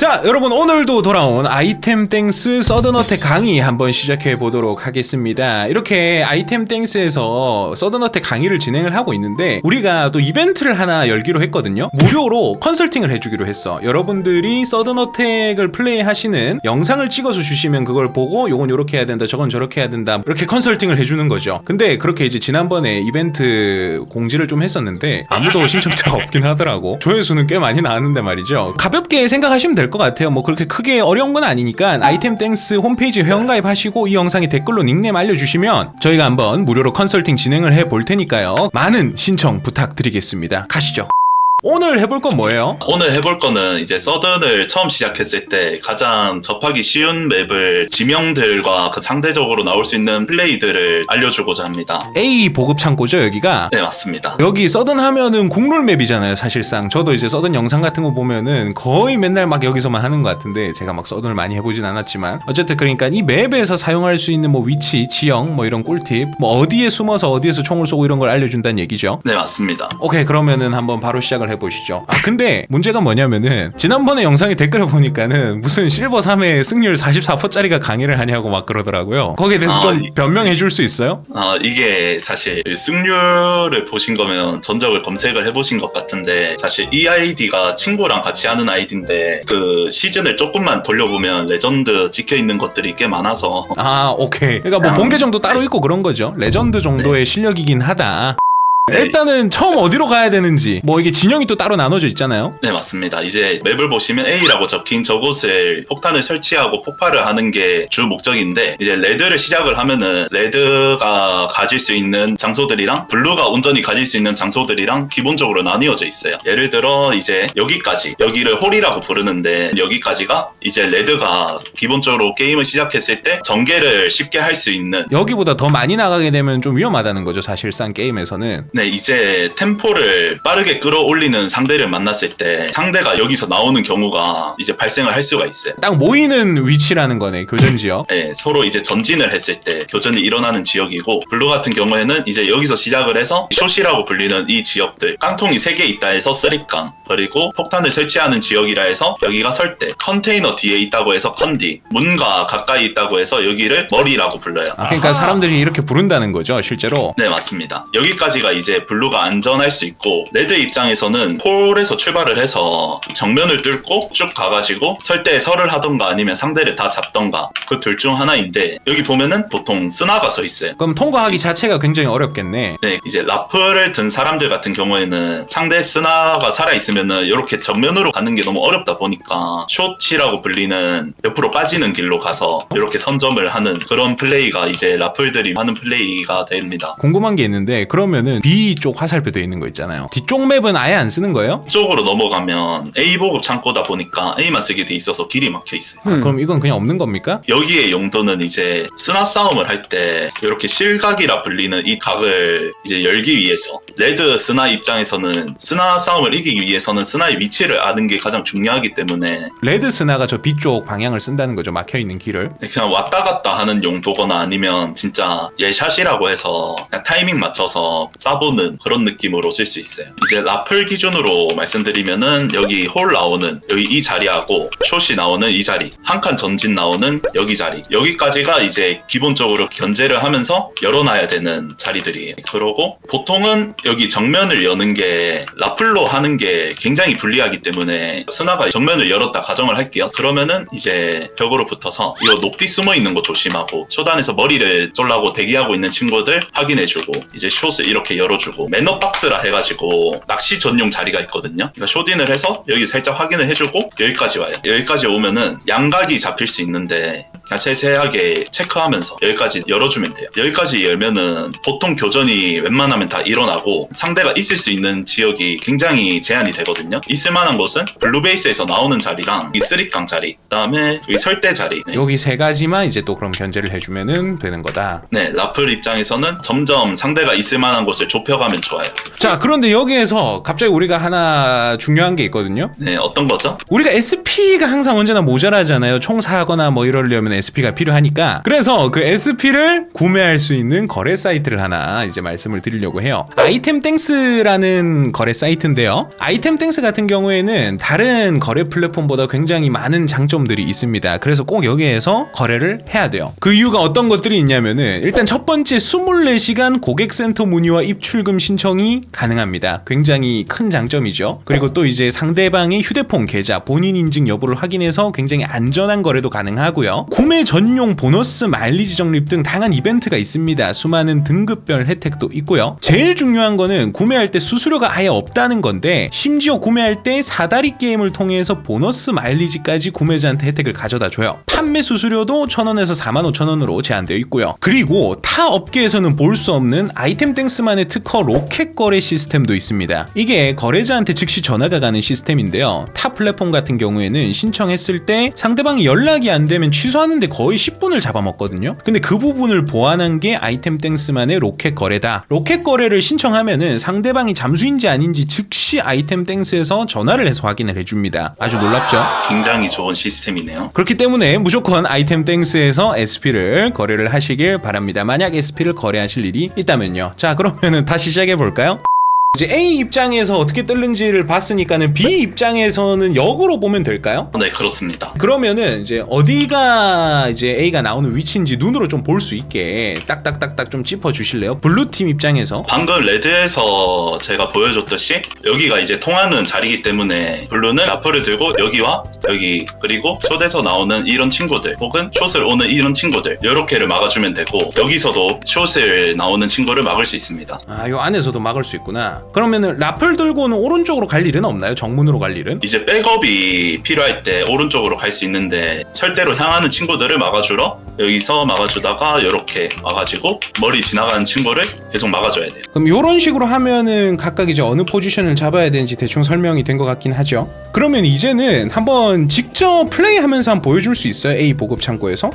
자, 여러분 오늘도 돌아온 아이템 땡스 서든어택 강의 한번 시작해 보도록 하겠습니다. 이렇게 아이템 땡스에서 서든어택 강의를 진행을 하고 있는데 우리가 또 이벤트를 하나 열기로 했거든요. 무료로 컨설팅을 해주기로 했어. 여러분들이 서든어택을 플레이하시는 영상을 찍어서 주시면 그걸 보고 요건 요렇게 해야 된다, 저건 저렇게 해야 된다 이렇게 컨설팅을 해주는 거죠. 근데 그렇게 이제 지난번에 이벤트 공지를 좀 했었는데 아무도 신청자가 없긴 하더라고. 조회수는 꽤 많이 나왔는데 말이죠. 가볍게 생각하시면 될것 같아요. 뭐 그렇게 크게 어려운 건 아니니까 아이템 땡스 홈페이지 회원가입 하시고 이 영상에 댓글로 닉네임 알려주시면 저희가 한번 무료로 컨설팅 진행을 해 볼 테니까요. 많은 신청 부탁드리겠습니다. 가시죠. 오늘 해볼 건 뭐예요? 오늘 해볼 거는 이제 서든을 처음 시작했을 때 가장 접하기 쉬운 맵을 지명들과 그 상대적으로 나올 수 있는 플레이들을 알려주고자 합니다. A 보급 창고죠 여기가. 네, 맞습니다. 여기 서든 하면은 국룰 맵이잖아요 사실상 저도 이제 서든 영상 같은 거 보면은 거의 맨날 막 여기서만 하는 것 같은데 제가 막 서든을 많이 해보진 않았지만 어쨌든 그러니까 이 맵에서 사용할 수 있는 뭐 위치 지형 뭐 이런 꿀팁 뭐 어디에 숨어서 어디에서 총을 쏘고 이런 걸 알려준다는 얘기죠 네, 맞습니다. 오케이 그러면은 한번 바로 시작을 해보시죠 아 근데 문제가 뭐냐면은 지난번에 영상에 댓글을 보니까는 무슨 실버 3회 승률 44%짜리가 강의를 하냐고 막 그러더라고요 거기에 대해서 아, 좀 이- 변명해 줄 수 있어요? 아, 이게 사실 승률을 보신 거면 전적을 검색을 해보신 것 같은데 사실 이 아이디가 친구랑 같이 하는 아이디인데 그 시즌을 조금만 돌려보면 레전드 찍혀 있는 것들이 꽤 많아서 아, 오케이. 그러니까 뭐 아, 본계 정도 따로 있고 그런 거죠. 레전드 정도의 실력이긴 하다. 네. 일단은 처음 어디로 가야 되는지 뭐 이게 진영이 또 따로 나눠져 있잖아요. 네, 맞습니다. 이제 맵을 보시면 A라고 적힌 저곳을 폭탄을 설치하고 폭발을 하는 게 주 목적인데, 이제 레드를 시작을 하면은 레드가 가질 수 있는 장소들이랑 블루가 온전히 가질 수 있는 장소들이랑 기본적으로 나뉘어져 있어요. 예를 들어 이제 여기까지, 여기를 홀이라고 부르는데 여기까지가 이제 레드가 기본적으로 게임을 시작했을 때 전개를 쉽게 할 수 있는 여기보다 더 많이 나가게 되면 좀 위험하다는 거죠. 사실상 게임에서는. 네, 이제 템포를 빠르게 끌어올리는 상대를 만났을 때 상대가 여기서 나오는 경우가 이제 발생을 할 수가 있어요. 딱 모이는 위치라는 거네. 교전 지역. 네, 서로 이제 전진을 했을 때 교전이 일어나는 지역이고 블루 같은 경우에는 이제 여기서 시작을 해서 숏이라고 불리는 이 지역들 깡통이 3개 있다 해서 쓰리깡 그리고 폭탄을 설치하는 지역이라 해서 여기가 설대 컨테이너 뒤에 있다고 해서 컨디 문과 가까이 있다고 해서 여기를 머리라고 불러요. 아, 그러니까 사람들이 이렇게 부른다는 거죠. 실제로. 네, 맞습니다. 여기까지가 이제 블루가 안전할 수 있고, 레드 입장에서는 폴에서 출발을 해서 정면을 뚫고 쭉 가가지고 설대에 설을 하던가 아니면 상대를 다 잡던가 그 둘 중 하나인데, 여기 보면은 보통 스나가 서 있어요. 그럼 통과하기 자체가 굉장히 어렵겠네. 네, 이제 라플을 든 사람들 같은 경우에는 상대 스나가 살아있으면은 이렇게 정면으로 가는 게 너무 어렵다 보니까 숏이라고 불리는 옆으로 빠지는 길로 가서 이렇게 선점을 하는 그런 플레이가 이제 라플들이 하는 플레이가 됩니다. 궁금한 게 있는데 그러면은 B 쪽 화살표 돼 있는 거 있잖아요. 뒤쪽 맵은 아예 안 쓰는 거예요? 쪽으로 넘어가면 A 보급 창고다 보니까 A만 쓰게 돼 있어서 길이 막혀 있어요. 아, 그럼 이건 그냥 없는 겁니까? 여기의 용도는 이제 스나 싸움을 할 때 이렇게 실각이라 불리는 이 각을 이제 열기 위해서 레드 스나 입장에서는 스나 싸움을 이기기 위해서는 스나의 위치를 아는 게 가장 중요하기 때문에 레드 스나가 저 B 쪽 방향을 쓴다는 거죠. 막혀 있는 길을. 그냥 왔다 갔다 하는 용도거나 아니면 진짜 예샷이라고 해서 그냥 타이밍 맞춰서 쏴 보는 그런 느낌으로 쓸 수 있어요. 이제 라플 기준으로 말씀드리면은 여기 홀 나오는 여기 이 자리하고 숏이 나오는 이 자리 한 칸 전진 나오는 여기 자리 여기까지가 이제 기본적으로 견제를 하면서 열어놔야 되는 자리들이에요. 그러고 보통은 여기 정면을 여는 게 라플로 하는 게 굉장히 불리하기 때문에 스나가 정면을 열었다 가정을 할게요. 그러면은 이제 벽으로 붙어서 이거 높이 숨어 있는 거 조심하고 초단에서 머리를 쏠라고 대기하고 있는 친구들 확인해주고 이제 숏을 이렇게 열어 주고 매너 박스라 해가지고 낚시 전용 자리가 있거든요. 그러니까 쇼딘을 해서 여기 살짝 확인을 해주고 여기까지 와요. 여기까지 오면은 양각이 잡힐 수 있는데 그냥 세세하게 체크하면서 여기까지 열어주면 돼요. 여기까지 열면은 보통 교전이 웬만하면 다 일어나고 상대가 있을 수 있는 지역이 굉장히 제한이 되거든요. 있을 만한 곳은 블루베이스에서 나오는 자리랑 이 쓰리깡 자리, 그다음에 여기 설대 자리. 네. 여기 세 가지만 이제 또 그럼 견제를 해주면은 되는 거다. 네, 라플 입장에서는 점점 상대가 있을 만한 곳을 좁혀가면 좋아요. 자, 그런데 여기에서 갑자기 우리가 하나 중요한 게 있거든요. 네, 어떤 거죠? 우리가 SP가 항상 언제나 모자라잖아요. 총 사거나 뭐 이러려면 SP가 필요하니까 그래서 그 SP를 구매할 수 있는 거래 사이트를 하나 이제 말씀을 드리려고 해요. 아이템 땡스라는 거래 사이트인데요. 아이템 땡스 같은 경우에는 다른 거래 플랫폼보다 굉장히 많은 장점들이 있습니다. 그래서 꼭 여기에서 거래를 해야 돼요. 그 이유가 어떤 것들이 있냐면은 일단 첫 번째 24시간 고객센터 문의와 입출금 신청이 가능합니다. 굉장히 큰 장점이죠. 그리고 또 이제 상대방의 휴대폰 계좌, 본인 인증 여부를 확인해서 굉장히 안전한 거래도 가능하고요. 구매 전용 보너스 마일리지 적립 등 다양한 이벤트가 있습니다. 수많은 등급별 혜택도 있고요. 제일 중요한 거는 구매할 때 수수료가 아예 없다는 건데 심지어 구매할 때 사다리 게임을 통해서 보너스 마일리지까지 구매자한테 혜택을 가져다 줘요. 판매 수수료도 1,000원에서 45,000원으로 제한되어 있고요. 그리고 타 업계에서는 볼 수 없는 아이템 땡스만의 특허 로켓 거래 시스템도 있습니다. 이게 거래자한테 즉시 전화가 가는 시스템인데요. 타 플랫폼 같은 경우에는 신청했을 때 상대방이 연락이 안 되면 취소하는 데 거의 10분을 잡아먹거든요. 근데 그 부분을 보완한 게 아이템 땡스만의 로켓 거래다. 로켓 거래를 신청하면은 상대방이 잠수인지 아닌지 즉시 아이템 땡스에서 전화를 해서 확인을 해줍니다. 아주 놀랍죠? 굉장히 좋은 시스템이네요. 그렇기 때문에 무조건 아이템 땡스에서 SP를 거래를 하시길 바랍니다. 만약 SP를 거래하실 일이 있다면요. 자, 그러면은 다시 시작해 볼까요? 이제 A 입장에서 어떻게 뜨는지를 봤으니까는 B 입장에서는 역으로 보면 될까요? 네, 그렇습니다. 그러면은 이제 어디가 이제 A가 나오는 위치인지 눈으로 좀 볼 수 있게 딱딱딱딱 좀 짚어 주실래요? 블루 팀 입장에서 방금 레드에서 제가 보여줬듯이 여기가 이제 통하는 자리이기 때문에 블루는 라프를 들고 여기와 여기 그리고 숏에서 나오는 이런 친구들 혹은 숏을 오는 이런 친구들 이렇게를 막아주면 되고 여기서도 숏을 나오는 친구를 막을 수 있습니다. 아, 요 안에서도 막을 수 있구나. 그러면은 라플 들고는 오른쪽으로 갈 일은 없나요? 정문으로 갈 일은? 이제 백업이 필요할 때 오른쪽으로 갈 수 있는데 철대로 향하는 친구들을 막아주러 여기서 막아주다가 이렇게 와가지고 머리 지나가는 친구를 계속 막아줘야 돼요. 그럼 이런 식으로 하면은 각각 이제 어느 포지션을 잡아야 되는지 대충 설명이 된 것 같긴 하죠. 그러면 이제는 한번 직접 플레이하면서 한번 보여줄 수 있어요? A 보급 창고에서?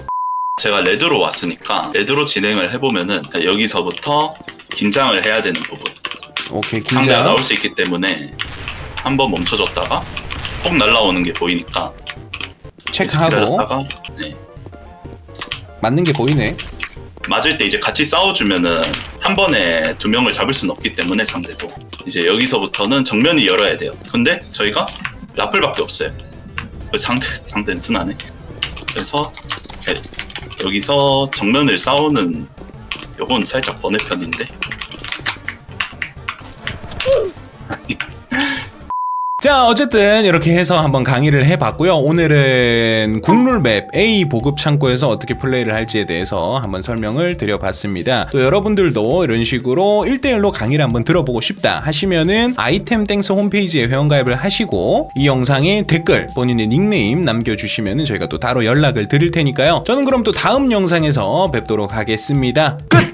제가 레드로 왔으니까 레드로 진행을 해보면은 여기서부터 긴장을 해야 되는 부분 오케이 상대가. 나올 수 있기 때문에 한 번 멈춰줬다가 꼭 날라오는 게 보이니까 체크하고 기다렸다가 네. 맞는 게 보이네. 맞을 때 이제 같이 싸워주면은 한 번에 두 명을 잡을 수는 없기 때문에 상대도 이제 여기서부터는 정면이 열어야 돼요. 근데 저희가 라플밖에 없어요. 그래서 상대 상대는 순하네. 그래서 이렇게 여기서 정면을 싸우는 요건 살짝 번외 편인데 자 어쨌든 이렇게 해서 한번 강의를 해봤고요. 오늘은 국룰맵 A 보급 창고에서 어떻게 플레이를 할지에 대해서 한번 설명을 드려봤습니다. 또 여러분들도 이런 식으로 1대1로 강의를 한번 들어보고 싶다 하시면은 아이템 땡스 홈페이지에 회원가입을 하시고 이 영상에 댓글 본인의 닉네임 남겨주시면은 저희가 또 따로 연락을 드릴 테니까요. 저는 그럼 또 다음 영상에서 뵙도록 하겠습니다. 끝!